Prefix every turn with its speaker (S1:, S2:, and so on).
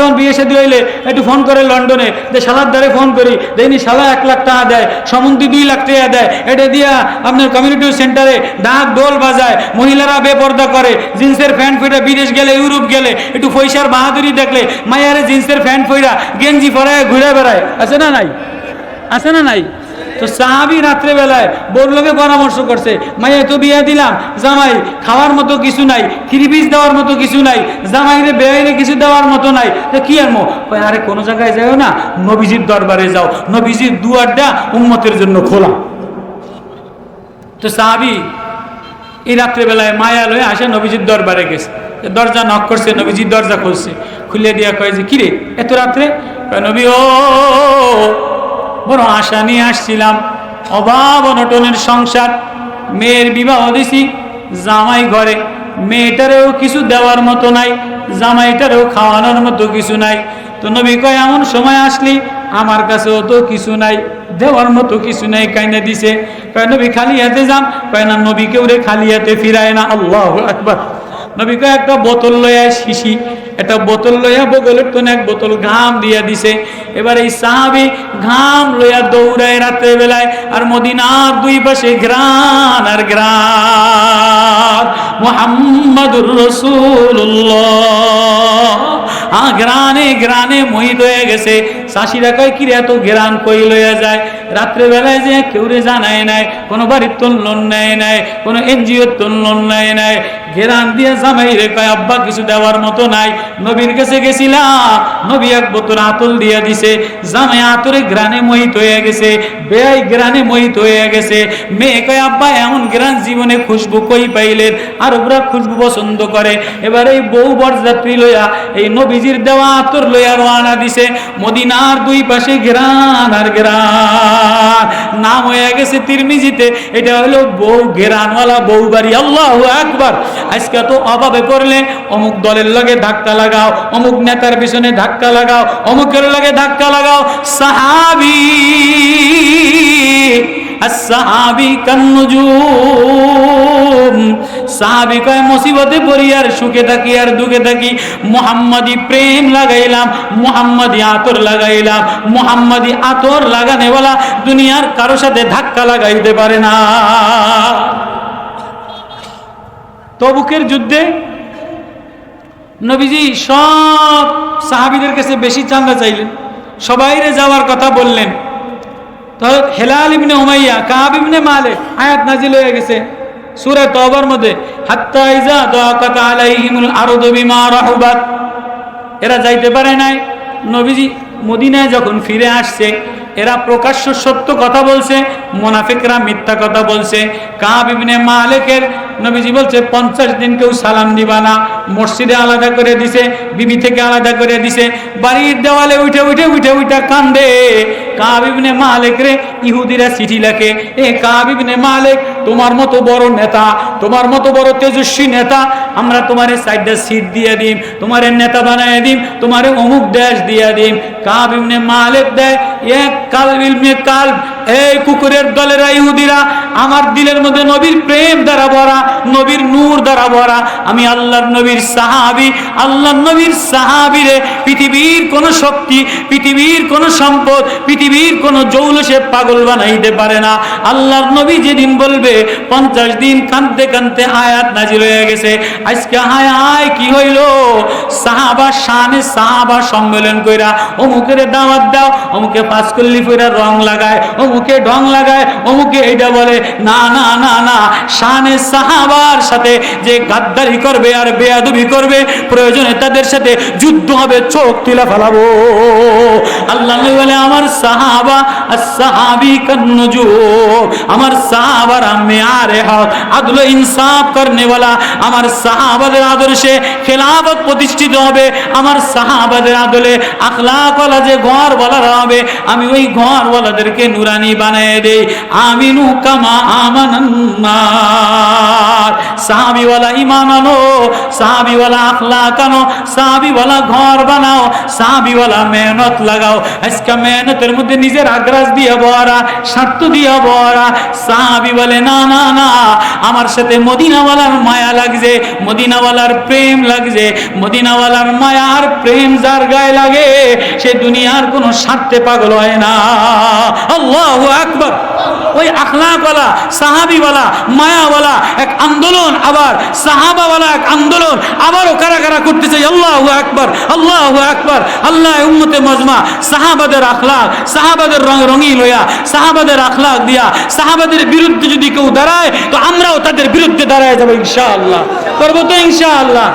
S1: যখন বিয়ে সাদি হইলে একটু ফোন করে লন্ডনে, যে শালার দ্বারে ফোন করি। দেখিনি শালা এক লাখ টাকা দেয় সমন্তি দুই লাখ টাকা দেয়। এটা দিয়া আপনার কমিউনিটি সেন্টারে দাঁত দোল বাজায়, মহিলারা বেপর্দা করে। জিন্সের প্যান্ট ফইরা বিদেশ গেলে, ইউরোপ গেলে, একটু পয়সার বাহাদুরি দেখলে, মায়ারে জিন্সের প্যান্ট ফইরা গেঞ্জি পরায় ঘুরে বেড়ায়। আছে না নাই? আছে না নাই? তো সাহাবি রাত্রেবেলায় বোর পরামর্শ করছে, মাইয়া তো বিয়ে দিলাম, জামাই, খাওয়ার মতো কিছু নাই খিরিবিজ দেওয়ার মতো কিছু নাই, জামাইরে বেআইরে কিছু দেওয়ার মতো নাই। তো কি আর আরে, কোনো জায়গায় যাও না, নবীজির দরবারে যাও, নবীজির দুয়ারটা উম্মতের জন্য খোলা। তো সাহাবি এই রাত্রেবেলায় মায়া লয়ে আসে নবীজির দরবারে গেছে। দরজা নক করছে নবীজির দরজা খুলছে। খুলে দিয়া কয় যে, কিরে, এত রাত্রে? নবী, ও বড় আশা নিয়ে আসছিলাম। অভাব অনটনের সংসার। মেয়ের বিবাহ দিছি জামাই ঘরে। মেয়েটারেও কিছু দেওয়ার মতো নাই, জামাইটারেও খাওয়ানোর মতো কিছু নাই। তো নবী কয়, এমন সময় আসলি, আমার কাছেও তো কিছু নাই, দেওয়ার মতো কিছু নাই কাইনা দিছে। কয়, নবী খালি হাতে যান। কয়, না নবী কেউ রে খালি হাতে ফিরায় না। আল্লাহ একবার নবী কয়, একটা বোতল লইয়া শিশি। একটা বোতল লইয়া বগলের তো এক বোতল ঘাম দিয়া দিছে। এবার এই সাহাবি ঘাম লইয়া দৌড়ায় রাতের বেলায়, আর মদিনার দুই পাশে গ্রান আর গ্রান মোহাম্মদুর রসুল্লাহ গ্রানে গ্রানে মোহিত হয়ে গেছে। শাশিরা কয়, কিরে, এত গ্রান কই লইয়া যায়? রাত্রে বেলায় যে কেউ রে জানায় নাই, কোনো বাড়ির তোর লোন নেয় নাই, কোনো এনজিও তোর লোন নেয় নাই ঘেরান দিয়ে জামাই রে, কয়, আব্বা, কিছু দেওয়ার মতো নাই। নবীর কাছে গেছিলাম নবী এক বোতল আতল দিয়ে দিছে। জামাই আতরে গ্রানে মোহিত হয়ে গেছে, বেয়াই গ্রানে মোহিত হয়ে গেছে। মেয়ে কয়, আব্বা, এমন গ্রান জীবনে খুশবু কই পাইলেন? আর ওরা খুশবু পছন্দ করে। এবার এই বউ বরযাত্রী লইয়া, এই নবীজির দেওয়া আতর লইয়া রওনা দিছে। মদিনার দুই পাশে গ্রান আর গ্রান নাম হয়ে গেছে তিরমিজিতে, এটা হলো বউ গ্রানওয়ালা বউ বাড়ি। আল্লাহ একবার আজকে তো অভাবে পড়লে অমুক দলের লগে ধাক্কা লাগাও, অমুক নেতার পিছনে ধাক্কা লাগাও, অমুকের লগে ধাক্কা লাগাও। সাহাবি সাহাবি কয়, মুসিবতে পড়ি আর থাকি আর থাকি। মোহাম্মদি প্রেম লাগাইলাম, মোহাম্মদি আতর লাগাইলাম, মোহাম্মদি আতর লাগানেওয়ালা দুনিয়ার কারও সাথে ধাক্কা লাগাইতে পারে না। তবুকের যুদ্ধে নবীজি সব সাহাবিদের কাছে বেশি চান্দা চাইলেন। সবাইরে যাওয়ার কথা বললেন। হেলাল ইবনে উমাইয়া, কাব ইবনে মালে আয়াত নাজিল হয়ে গেছে সূরা তওবার মধ্যে এরা যাইতে পারে নাই। নবীজি মদিনায় যখন ফিরে আসছে, এরা প্রকাশ্য সত্য কথা বলছে, মোনাফিকরা মিথ্যা কথা বলছে। কাব ইবনে মালিকের নবীজি বলছে, পঞ্চাশ দিন কেউ সালাম দিবা না। মসজিদে আলাদা করে দিছে, বিবি থেকে আলাদা করে দিছে। বাড়ির দেওয়ালে উঠে উঠে উঠে উঠে কান্দে। কাব ইবনে মালিক রে, ইহুদিরা চিঠি লেখে, এ কাব ইবনে মালিক, তোমার মতো বড় নেতা, তোমার মতো বড় তেজস্বী নেতা, আমরা তোমার সাইডে সিট দিয়ে দিম, তোমার নেতা বানায় দিম, তোমার অমুক দেশ দিয়ে দিম। কাব ইবনে মালিক দেয় এক কাল ইলমে কাল এই কুকুরের দলেরা ইহুদিরা, আমার দিলের মধ্যে নবীর প্রেম দ্বারা ভরা, নবীর নূর দ্বারা ভরা। আমি আল্লাহর নবীর সাহাবি, আল্লাহর নবীর সাহাবিরে পৃথিবীর কোন শক্তি, পৃথিবীর কোন সম্পদ, পৃথিবীর কোন জৌলসে পাগল বানাইতে পারে না। আল্লাহর নবী যেদিন বলবে, পঞ্চাশ দিন কানতে কানতে আয়াত নাজিল হয়ে গেছে। আজকে হায় আয়, কি হইল? সাহাবা শানে সাহাবা সম্মেলন কইরা অমুকের দাওয়াত দাও, অমুকে পাঁচ কল্লি ফইরা রং লাগায়, অমুকে ঢং লাগায়, অমুকে এইটা বলে, না না না না, শানে সাহাবার সাথে যে গাদ্দারি করবে আর বেয়াদবি করবে, প্রয়োজনে তাদের সাথে যুদ্ধ হবে, চোখ তুলে ফেলাবো। আল্লাহ বলে, আমার সাহাবা সাহাবি কন্নজু আমার সাহাবার মেয়ারে হক আদল ইনসাফ করনে वाला আমার সাহাবাদের আদর্শে খেলাফত প্রতিষ্ঠিত হবে, আমার সাহাবাদের আদলে আখলাকওয়ালা যে ঘর বলার হবে, আমি ওই ঘর বলাদেরকে নুরানি বানিয়ে দেই, আমিনু কামা আমানান্নার। সাহাবিওয়ালা ইমান আনো, সাহাবিওয়ালা আখলাক আনো, সাহাবিওয়ালা ঘর বানাও, সাহাবিওয়ালা মেহনত লাগাও। আজকে মেহনতের মধ্যে নিজের আগ্রাস দিয়ে বরা স্বার্থ দিয়ে বরা সাহাবি বলে, না না না, আমার সাথে মদিনাওয়ালার মায়া লাগছে, মদিনাওয়ালার প্রেম লাগছে, মদিনাওয়ালার মায়ার প্রেম যার গায়ে লাগে, সে দুনিয়ার কোনো স্বার্থে পাগল হয় না। আল্লাহু আকবার। ওই আখলাকওয়ালা, সাহাবিওয়ালা, মায়াওয়ালা এক আন্দোলন আবার, সাহাবাওয়ালা এক আন্দোলন আবারও কারা কারা করতেছে? আল্লাহু আকবার আল্লাহু আকবার। আল্লাহ উম্মতে মজমা, সাহাবাদের আখলাক, সাহাবাদের রং রঙিন লইয়া সাহাবাদের আখলাক দিয়া, সাহাবাদের বিরুদ্ধে যদি কেউ দাঁড়ায়, তো আমরাও তাদের বিরুদ্ধে দাঁড়ায় যাব ইনশাআল্লাহ। করব তো ইনশাআল্লাহ।